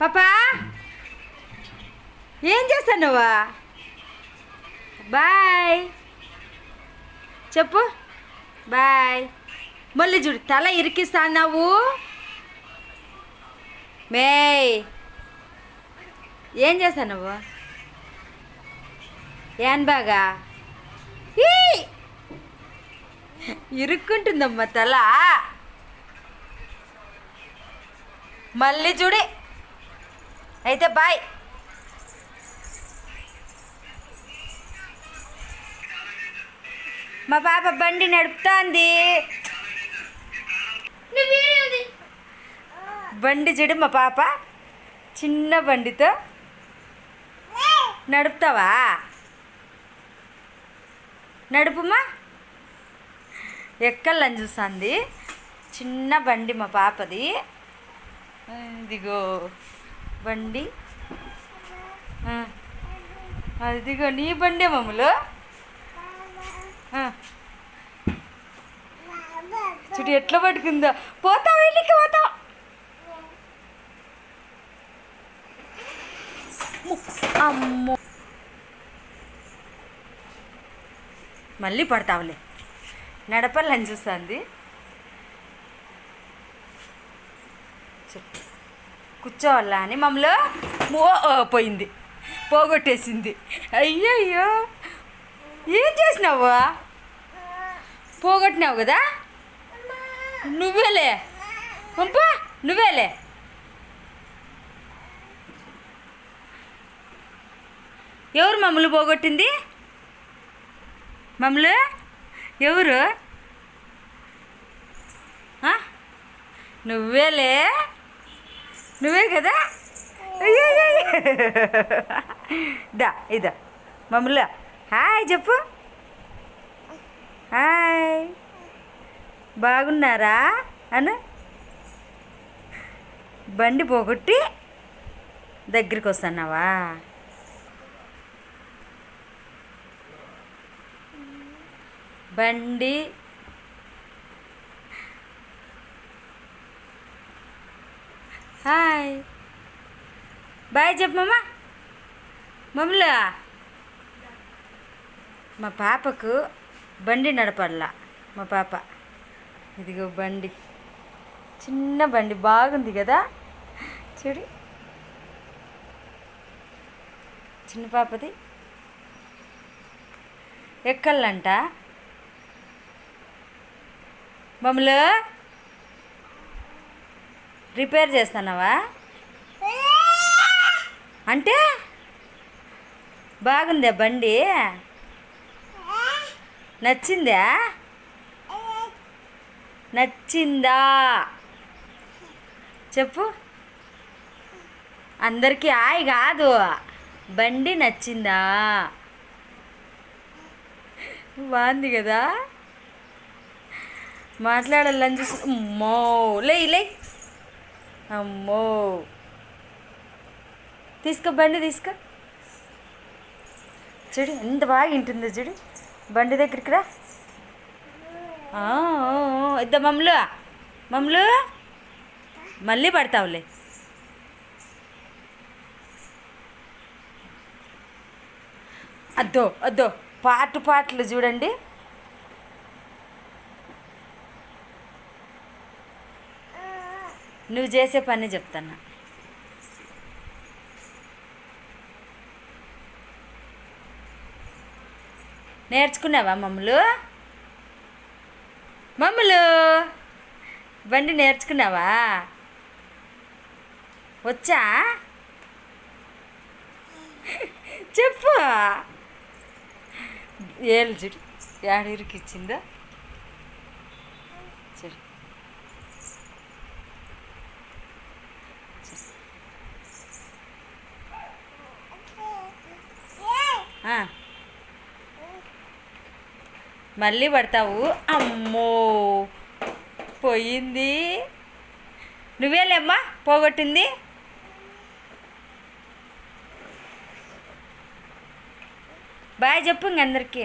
పాపా? ఏం చేస్తావు నువ్వా బాయ్. చెప్పు. బాయ్. మళ్ళీ చూడు తల ఇరికిస్తా అన్నావు మేయ్. ఏం చేస్తావు నువ్వు ఏం బాగా? ఈ! ఇరుక్కుంటుందమ్మా తల. మళ్ళీ చూడే. అయితే బాయ్. మా పాప బండి నడుపుతాంది. బండి చూడు మా పాప. చిన్న బండితో నడుపుతావా? నడుపుమా? ఎక్కలని చూస్తుంది? చిన్న బండి మా పాపది. ఇదిగో. బండి. అదిగో నీ బండే మమ్మలు. ఆ. చూడు ఎట్లా పట్టుకుందో. పోతావు వెళ్ళికి పోతావు అమ్మో. మళ్ళీ పడతావులే. నడపల్లని చూస్తుంది. కూర్చోవాలా అని మమ్మల్ని మో పోయింది. పోగొట్టేసింది. అయ్యయ్యో! ఏం చేసినావు? పోగొట్టినావు కదా? నువ్వేలే. పంపా నువ్వేలే. ఎవరు మమ్మల్ని పోగొట్టింది? మమ్మల్ని? ఎవరు? నువ్వేలే. నువ్వే కదా? దా ఇదా మమ్మల్లా హాయ్ చెప్పు హాయ్ బాగున్నారా అను బండి పోగొట్టి దగ్గరికి వస్తున్నావా బండి హాయ్ బాయ్ చెప్పమ్మ మమ్మలా మా పాపకు బండి నడపల్లా మా పాప ఇదిగో బండి చిన్న బండి బాగుంది కదా చూడు చిన్న పాపది ఎక్కలంట మమ్మలు రిపేర్ చేస్తున్నావా? అంటే? బాగుందా బండి? నచ్చిందా? నచ్చిందా? చెప్పు. అందరికీ ఆయి కాదు. బండి నచ్చిందా? బాగుంది కదా? మాట్లాడాలని చూసి మో. లే లే. అమ్మో. తీసుకో బండి తీసుకో. చూడు ఎంత బాగా వింటుందో చూడు. బండి దగ్గరికి రా. ఇద్దా మమ్మలు. మమ్మలు మళ్ళీ పడతావులే. అద్దో అద్దో పాటు పాటలు చూడండి. నువ్వు చేసే పని చెప్తాను నేర్చుకున్నావా మమ్మలు? మమ్మలు బండి నేర్చుకున్నావా? వచ్చా? చెప్పు. ఏళ్ళు చూడు ఏడూరికి మళ్ళీ పడతావు? అమ్మో! పోయింది. నువ్వేలేమ్మా పోగొట్టింది. బాయ్ చెప్పు ఇంక అందరికీ.